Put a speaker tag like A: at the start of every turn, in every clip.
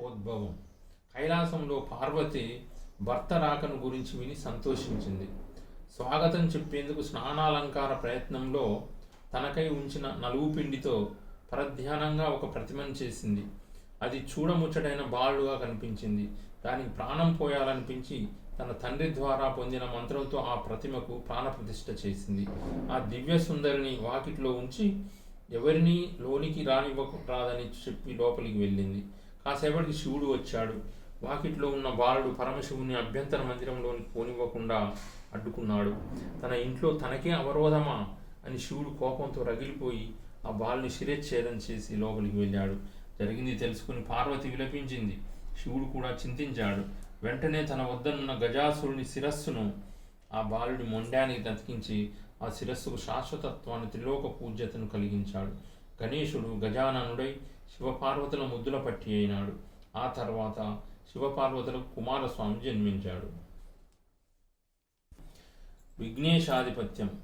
A: ఉద్భవం కైలాసంలో పార్వతి భర్త రాకను గురించి విని సంతోషించింది. స్వాగతం చెప్పేందుకు స్నానాలంకార ప్రయత్నంలో తనకై ఉంచిన నలుగు పిండితో పరధ్యానంగా ఒక ప్రతిమను చేసింది. అది చూడముచ్చటైన బాలుగా కనిపించింది. దానికి ప్రాణం పోయాలనిపించి తన తండ్రి ద్వారా పొందిన మంత్రంతో ఆ ప్రతిమకు ప్రాణప్రతిష్ఠ చేసింది. ఆ దివ్య సుందరిని వాకిట్లో ఉంచి ఎవరిని లోనికి రానివ్వకు రాదని చెప్పి లోపలికి వెళ్ళింది. కాసేపటికి శివుడు వచ్చాడు. వాకిట్లో ఉన్న బాలుడు పరమశివుని అభ్యంతర మందిరంలోని పోనివ్వకుండా అడ్డుకున్నాడు. తన ఇంట్లో తనకే అవరోధమా? అని శివుడు కోపంతో రగిలిపోయి ఆ బాలుని శిరచ్ఛేదం చేసి లోపలికి వెళ్ళాడు. జరిగింది తెలుసుకుని పార్వతి విలపించింది. శివుడు కూడా చింతించాడు. వెంటనే తన వద్దనున్న గజాసురుని శిరస్సును ఆ బాలుడి మొండానికి తతికించి ఆ శిరస్సుకు శాశ్వతత్వాన్ని త్రిలోక పూజ్యతను కలిగించాడు. గణేశుడు గజాననుడై శివపార్వతుల ముద్దుల పట్టి అయినాడు. ఆ తర్వాత శివపార్వతులకు కుమారస్వామి జన్మించాడు. విఘ్నేశాధిపత్యం.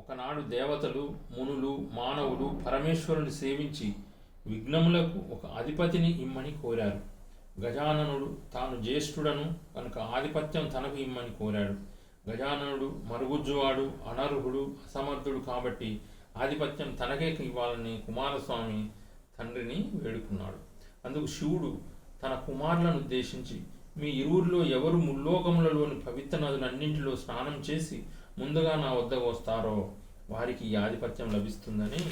A: ఒకనాడు దేవతలు మునులు మానవులు పరమేశ్వరుని సేవించి విఘ్నములకు ఒక అధిపతిని ఇమ్మని కోరారు. గజాననుడు తాను జ్యేష్ఠుడను కనుక ఆధిపత్యం తనకు ఇమ్మని కోరాడు. గజాననుడు మరుగుజ్జువాడు అనర్హుడు అసమర్థుడు కాబట్టి ఆధిపత్యం తనకే ఇవ్వాలని కుమారస్వామి తండ్రిని వేడుకున్నాడు. అందుకు శివుడు తన కుమారులను ఉద్దేశించి మీ ఇరువురిలో ఎవరు ముల్లోకములలోని పవిత్ర నదులన్నింటిలో స్నానం చేసి ముందుగా నా వద్దకు వస్తారో వారికి ఈ ఆధిపత్యం లభిస్తుందని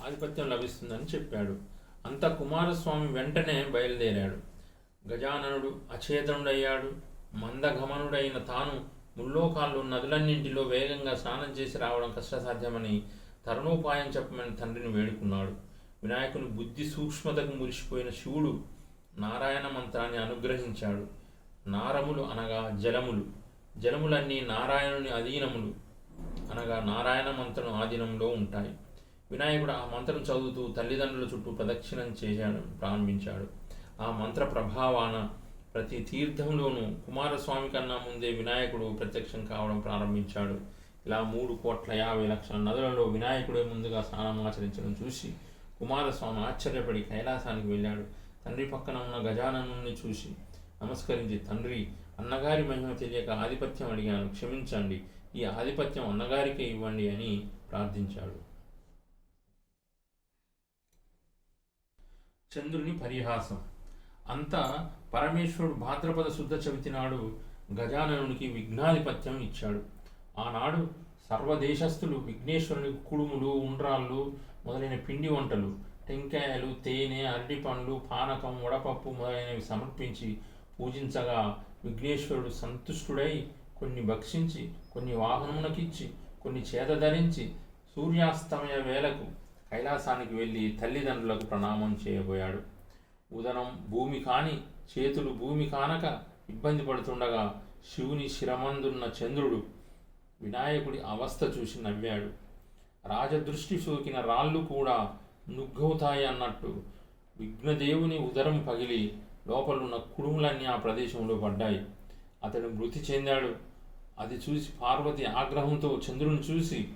A: ఆధిపత్యం లభిస్తుందని చెప్పాడు. అంత కుమారస్వామి వెంటనే బయలుదేరాడు. గజాననుడు అచేతనుడయ్యాడు మందగమనుడైన తాను ముల్లోకాల్లో నదులన్నింటిలో వేగంగా స్నానం చేసి రావడం కష్టసాధ్యమని తరుణోపాయం చెప్పమని తండ్రిని వేడుకున్నాడు. వినాయకుని బుద్ధి సూక్ష్మతకు మురిసిపోయిన శివుడు నారాయణ మంత్రాన్ని అనుగ్రహించాడు. నారములు అనగా జలములు. జలములన్నీ నారాయణుని అధీనములు అనగా నారాయణ మంత్రం ఆధీనంలో ఉంటాయి. వినాయకుడు ఆ మంత్రం చదువుతూ తల్లిదండ్రుల చుట్టూ ప్రదక్షిణం చేశాడు ప్రారంభించాడు. ఆ మంత్ర ప్రభావాన ప్రతి తీర్థంలోనూ కుమారస్వామి కన్నా ముందే వినాయకుడు ప్రత్యక్షం కావడం ప్రారంభించాడు. ఇలా మూడు కోట్ల యాభై లక్షల నదులలో వినాయకుడే ముందుగా స్నానం ఆచరించడం చూసి కుమారస్వామి ఆశ్చర్యపడి కైలాసానికి వెళ్ళాడు. తండ్రి పక్కన ఉన్న గజాననుని చూసి నమస్కరించి తండ్రి అన్నగారి మహిమ తెలియక ఆధిపత్యం అడిగాను. క్షమించండి. ఈ ఆధిపత్యం అన్నగారికే ఇవ్వండి అని ప్రార్థించాడు. చంద్రుని పరిహాసం. అంతా పరమేశ్వరుడు భాద్రపద శుద్ధ చవితి నాడు గజాననునికి విఘ్నాధిపత్యం ఇచ్చాడు. ఆనాడు సర్వదేశస్థులు విఘ్నేశ్వరునికి కుడుములు ఉండ్రాళ్ళు మొదలైన పిండి వంటలు టెంకాయలు తేనె అరటిపండ్లు పానకం వడపప్పు మొదలైనవి సమర్పించి పూజించగా విఘ్నేశ్వరుడు సంతుష్టుడై కొన్ని భక్షించి కొన్ని వాహనమునకిచ్చి కొన్ని చేత ధరించి సూర్యాస్తమయ వేళకు కైలాసానికి వెళ్ళి తల్లిదండ్రులకు ప్రణామం చేయబోయాడు. ఉదరం భూమి కాని చేతులు భూమి కానక ఇబ్బంది పడుతుండగా శివుని శిరమందున్న చంద్రుడు వినాయకుడి అవస్థ చూసి నవ్వాడు. రాజదృష్టి సోకిన రాళ్ళు కూడా నుగ్గవుతాయి అన్నట్టు విఘ్నదేవుని ఉదరం పగిలి లోపలున్న కుడుములన్నీ ఆ ప్రదేశంలో పడ్డాయి. అతడు మృతి చెందాడు. అది చూసి పార్వతి ఆగ్రహంతో చంద్రుని చూసి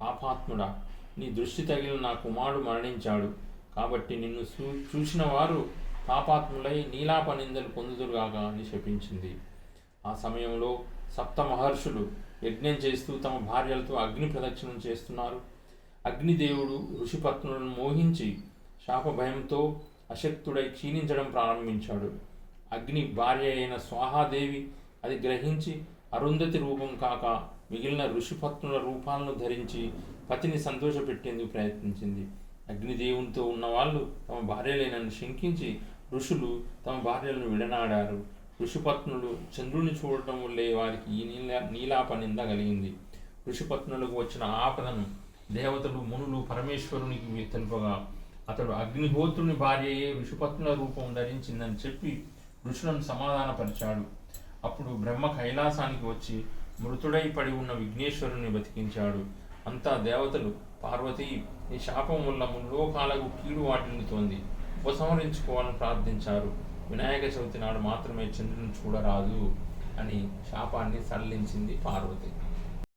A: పాపాత్ముడా నీ దృష్టి తగిలిన నా కుమారుడు మరణించాడు. కాబట్టి నిన్ను చూ చూసిన వారు పాపాత్ములై నీలాప నిందలు పొందుదురుగాక అని శపించింది. ఆ సమయంలో సప్త మహర్షులు యజ్ఞం చేస్తూ తమ భార్యలతో అగ్ని ప్రదక్షిణం చేస్తున్నారు. అగ్నిదేవుడు ఋషిపత్నులను మోహించి శాప భయంతో అశక్తుడై క్షీణించడం ప్రారంభించాడు. అగ్ని భార్య అయిన స్వాహాదేవి అది గ్రహించి అరుంధతి రూపం కాక మిగిలిన ఋషిపత్నుల రూపాలను ధరించి పతిని సంతోషపెట్టేందుకు ప్రయత్నించింది. అగ్నిదేవునితో ఉన్నవాళ్ళు తమ భార్యలేనని శంకించి ఋషులు తమ భార్యలను విడనాడారు. ఋషిపత్నులు చంద్రుని చూడటం వల్లే వారికి ఈ నీలా నీలాప నింద కలిగింది. ఋషిపత్నులకు వచ్చిన ఆపదను దేవతలు మునులు పరమేశ్వరునికి తెలుపగా అతడు అగ్నిహోత్రుని భార్యయే ఋషిపత్నుల రూపం ధరించిందని చెప్పి ఋషులను సమాధానపరిచాడు. అప్పుడు బ్రహ్మ కైలాసానికి వచ్చి మృతుడై పడి ఉన్న విఘ్నేశ్వరుని బతికించాడు. అంతా దేవతలు పార్వతి ఈ శాపం వల్ల ముల్లోకాలకు కీడు వాటిల్లుతోంది. ఉపసంహరించుకోవాలని ప్రార్థించారు. వినాయక చవితి నాడు మాత్రమే చంద్రుని చూడరాదు అని శాపాన్ని సడలించింది పార్వతి.